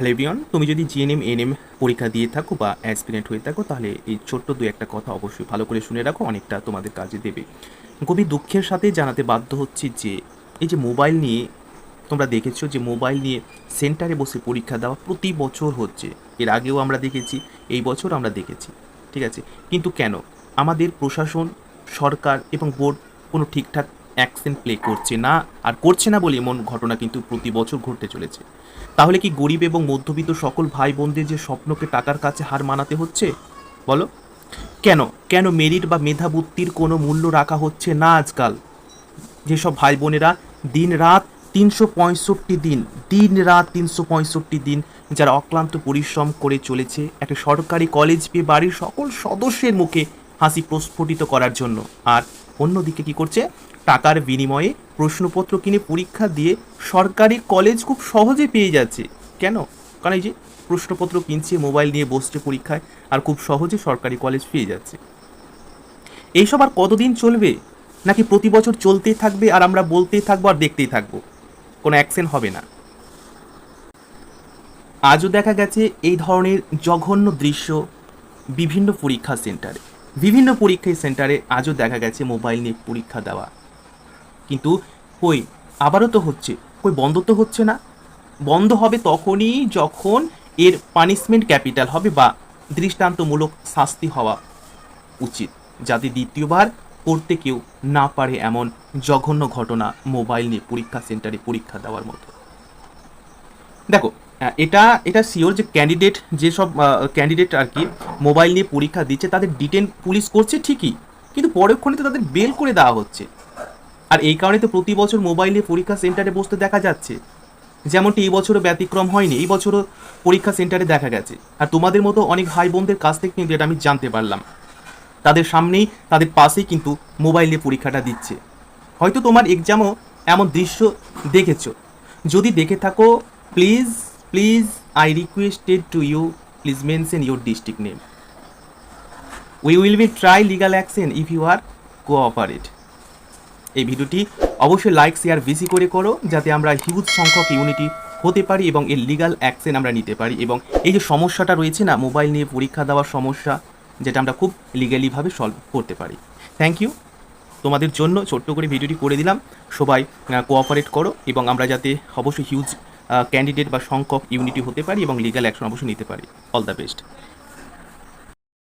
Hello everyone তুমি যদি GNM NM পরীক্ষা দিয়ে থাকো বা অ্যাসপিরেন্ট হয়ে থাকো, তাহলে এই ছোট্ট দু একটা কথা অবশ্যই ভালো করে শুনে রাখো, অনেকটা তোমাদের কাজে দেবে। খুবই দুঃখের সাথে জানাতে বাধ্য হচ্ছি যে, এই যে মোবাইল নিয়ে তোমরা দেখেছ, যে মোবাইল নিয়ে সেন্টারে বসে পরীক্ষা দেওয়া প্রতি বছর হচ্ছে। এর আগেও আমরা দেখেছি, এই বছর আমরা দেখেছি, ঠিক আছে? কিন্তু কেন? আমাদের প্রশাসন, সরকার এবং বোর্ড কোনো ঠিকঠাক অ্যাকশন প্লে করছে না আর করছে না বলে এমন ঘটনা কিন্তু প্রতি বছর ঘটতে চলেছে। তাহলে কি গরিব এবং মধ্যবিত্ত সকল ভাই বোনদের যে স্বপ্নকে টাকার কাছে হার মানাতে হচ্ছে? বলো। কেন? কেন মেরিট বা মেধাবুত্তির কোনো মূল্য রাখা হচ্ছে না আজকাল? যেসব ভাই বোনেরা দিন রাত তিনশো পঁয়ষট্টি দিন দিন রাত তিনশো পঁয়ষট্টি দিন যারা অক্লান্ত পরিশ্রম করে চলেছে, একটা সরকারি কলেজ পেয়ে বাড়ির সকল সদস্যের মুখে হাসি প্রস্ফুটিত করার জন্য। আর অন্যদিকে কি করছে? টাকার বিনিময়ে প্রশ্নপত্র কিনে পরীক্ষা দিয়ে সরকারি কলেজ খুব সহজে পেয়ে যাচ্ছে। কেন? কারণ এই যে প্রশ্নপত্র কিনছে, মোবাইল নিয়ে বসছে পরীক্ষায়, আর খুব সহজে সরকারি কলেজ পেয়ে যাচ্ছে। এইসব আর কতদিন চলবে? নাকি প্রতি বছর চলতেই থাকবে, আর আমরা বলতেই থাকব, আর দেখতেই থাকব? কোনো অ্যাকশন হবে না। আজও দেখা গেছে এই ধরনের জঘন্য দৃশ্য বিভিন্ন পরীক্ষা সেন্টারে। বিভিন্ন পরীক্ষা সেন্টারে আজও দেখা গেছে মোবাইল নিয়ে পরীক্ষা দেওয়া। কিন্তু কই, আবারও তো হচ্ছে। কই, বন্ধ তো হচ্ছে না। বন্ধ হবে তখনই যখন এর পানিশমেন্ট ক্যাপিটাল হবে বা দৃষ্টান্তমূলক শাস্তি হওয়া উচিত, যাতে দ্বিতীয়বার করতে কেউ না পারে এমন জঘন্য ঘটনা মোবাইল নিয়ে পরীক্ষা সেন্টারে পরীক্ষা দেওয়ার মতো। দেখো এটা এটা শিওর যে ক্যান্ডিডেট যেসব ক্যান্ডিডেট আর কি মোবাইল নিয়ে পরীক্ষা দিচ্ছে, তাদের ডিটেন পুলিশ করছে ঠিকই, কিন্তু পরক্ষণে তো তাদের বেল করে দেওয়া হচ্ছে। আর এই কারণে তো প্রতি বছর মোবাইল নিয়ে পরীক্ষা সেন্টারে বসতে দেখা যাচ্ছে। যেমনটি এই বছরও ব্যতিক্রম হয়নি, এই বছরও পরীক্ষা সেন্টারে দেখা গেছে। আর তোমাদের মতো অনেক ভাই বোনদের কাছ থেকে কিন্তু এটা আমি জানতে পারলাম। তাদের সামনেই, তাদের পাশেই কিন্তু মোবাইল নিয়ে পরীক্ষাটা দিচ্ছে। হয়তো তোমার এক্সামও এমন দৃশ্য দেখেছ। যদি দেখে থাকো please please I requested to you please mention your district name we will be try legal action if you are cooperate এই ভিডিওটি অবশ্যই লাইক শেয়ার বেশি করে করো, যাতে আমরা হিউজ সংখ্যক ইউনিটি হতে পারি এবং এর লিগাল অ্যাকশন আমরা নিতে পারি এবং এই যে সমস্যাটা রয়েছে না মোবাইল নিয়ে পরীক্ষা দেওয়ার সমস্যা, যেটা আমরা খুব লিগালিভাবে সলভ করতে পারি। থ্যাংক ইউ তোমাদের জন্য ছোট্ট করে ভিডিওটি করে দিলাম। সবাই কোঅপারেট করো এবং আমরা যাতে অবশ্যই হিউজ ক্যান্ডিডেট বা সংখ্যক ইউনিটি হতে পারি এবং লিগাল অ্যাকশন অবশ্যই নিতে পারি। All the best